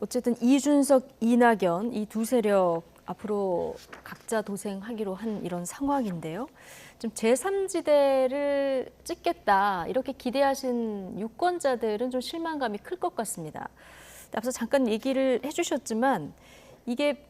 어쨌든 이준석, 이낙연 이 두 세력 앞으로 각자 도생하기로 한 이런 상황인데요. 좀 제3지대를 찍겠다 이렇게 기대하신 유권자들은 좀 실망감이 클 것 같습니다. 앞서 잠깐 얘기를 해주셨지만 이게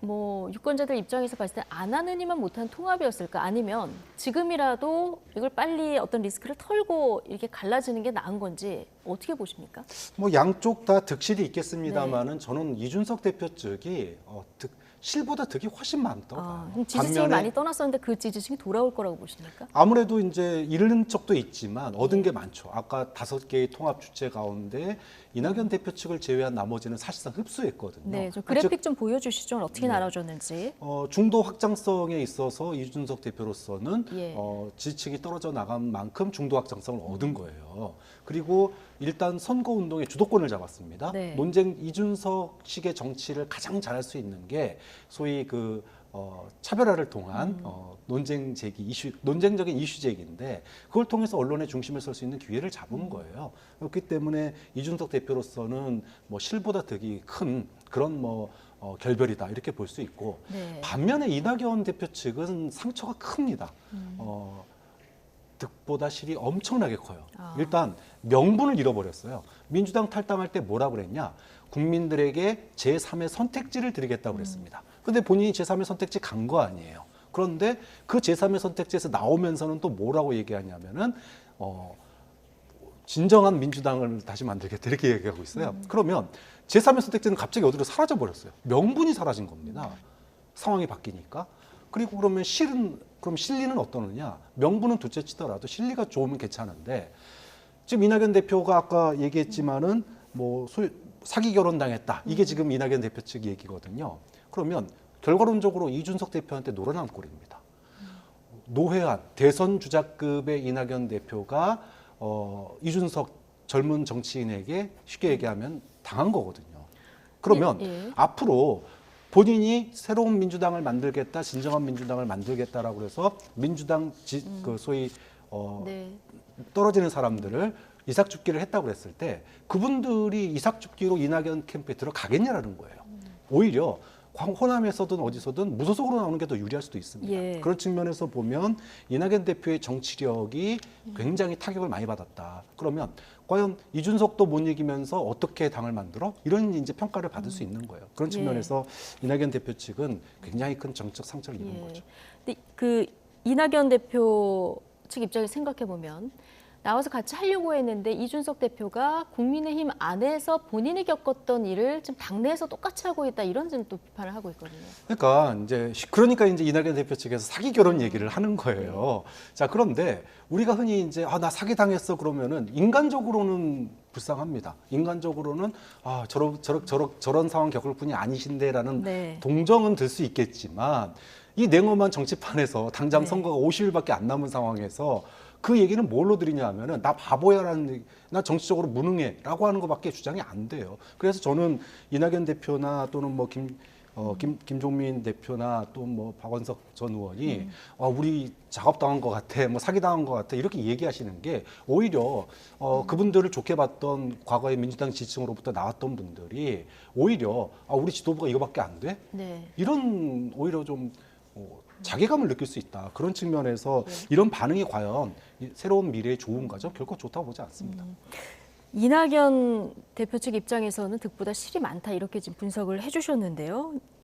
뭐 유권자들 입장에서 봤을 때 안 하느니만 못한 통합이었을까 아니면 지금이라도 이걸 빨리 어떤 리스크를 털고 이렇게 갈라지는 게 나은 건지 어떻게 보십니까? 뭐 양쪽 다 득실이 있겠습니다만은 저는 이준석 대표 측이 어, 득, 실보다 득이 훨씬 많다고 아, 지지층이 많이 떠났었는데 그 지지층이 돌아올 거라고 보십니까? 아무래도 이제 잃은 적도 있지만 얻은 게 많죠. 아까 다섯 개의 통합 주체 가운데 이낙연 대표 측을 제외한 나머지는 사실상 흡수했거든요. 네, 좀 즉, 그래픽 좀 보여주시죠. 어떻게 네. 나눠졌는지. 어, 중도 확장성에 있어서 이준석 대표로서는 예. 어, 지지층이 떨어져 나간 만큼 중도 확장성을 얻은 거예요. 그리고 일단 선거 운동의 주도권을 잡았습니다. 네. 논쟁 이준석식의 정치를 가장 잘할 수 있는 게 소위 그 어, 차별화를 통한 음. 어, 논쟁 제기 이슈 논쟁적인 이슈 제기인데 그걸 통해서 언론의 중심에 설 수 있는 기회를 잡은 음. 거예요. 그렇기 때문에 이준석 대표로서는 뭐 실보다 득이 큰 그런 뭐 어, 결별이다 이렇게 볼 수 있고 네. 반면에 이낙연 대표 측은 상처가 큽니다. 음. 어, 득보다 실이 엄청나게 커요. 아. 일단 명분을 잃어버렸어요. 민주당 탈당할 때 뭐라 그랬냐? 국민들에게 제3의 선택지를 드리겠다고 그랬습니다. 근데 본인이 제3의 선택지 간 거 아니에요. 그런데 그 제3의 선택지에서 나오면서는 또 뭐라고 얘기하냐면은 어, 진정한 민주당을 다시 만들겠다 이렇게 얘기하고 있어요. 그러면 제3의 선택지는 갑자기 어디로 사라져 버렸어요. 명분이 사라진 겁니다. 상황이 바뀌니까. 그리고 그러면 실은 그럼 실리는 어떠느냐? 명분은 둘째 치더라도 실리가 좋으면 괜찮은데 지금 이낙연 대표가 아까 얘기했지만은 뭐 소, 사기 결혼 당했다. 이게 지금 이낙연 대표 측 얘기거든요. 그러면 결과론적으로 이준석 대표한테 놀아난 꼴입니다. 노회한 대선 주자급의 이낙연 대표가 어, 이준석 젊은 정치인에게 쉽게 얘기하면 당한 거거든요. 그러면 예, 예. 앞으로 본인이 새로운 민주당을 만들겠다, 진정한 민주당을 만들겠다라고 해서 민주당 지, 그 소위 어, 네. 떨어지는 사람들을 이삭 죽기를 했다고 그랬을 때 그분들이 이삭 죽기로 이낙연 캠프에 들어가겠냐라는 거예요. 오히려 광- 호남에서든 어디서든 무소속으로 나오는 게 더 유리할 수도 있습니다. 예. 그런 측면에서 보면 이낙연 대표의 정치력이 굉장히 타격을 많이 받았다. 그러면 과연 이준석도 못 이기면서 어떻게 당을 만들어? 이런 이제 평가를 받을 수 있는 거예요. 그런 예. 측면에서 이낙연 대표 측은 굉장히 큰 정책 상처를 입은 예. 거죠. 근데 그 이낙연 대표 측 입장에서 생각해 보면 나와서 같이 하려고 했는데 이준석 대표가 국민의힘 안에서 본인이 겪었던 일을 지금 당내에서 똑같이 하고 있다 이런 지금 또 비판을 하고 있거든요. 그러니까 이제 시- 그러니까 이제 이낙연 대표 측에서 사기 결혼 얘기를 하는 거예요. 자 그런데 우리가 흔히 이제 아 나 사기 당했어 그러면은 인간적으로는 불쌍합니다. 인간적으로는 아 저런 저런 저런 저런 상황 겪을 분이 아니신데라는 네. 동정은 들 수 있겠지만 이 냉엄한 정치판에서 당장 네. 선거가 50일밖에 안 남은 상황에서 그 얘기는 뭘로 드리냐 하면은 나 바보야라는 얘기, 나 정치적으로 무능해라고 하는 것밖에 주장이 안 돼요. 그래서 저는 이낙연 대표나 또는 뭐김 어, 김, 김종민 대표나 또 뭐 박원석 전 의원이 아, 우리 작업당한 것 같아, 뭐 사기당한 것 같아 이렇게 얘기하시는 게 오히려 어, 그분들을 좋게 봤던 과거의 민주당 지지층으로부터 나왔던 분들이 오히려 아, 우리 지도부가 이거밖에 안 돼? 네. 이런 오히려 좀 어, 자괴감을 느낄 수 있다. 그런 측면에서 네. 이런 반응이 과연 이 새로운 미래의 좋은가죠? 결코 좋다고 보지 않습니다. 이낙연 대표 측 입장에서는 득보다 실이 많다 이렇게 지금 분석을 해주셨는데요.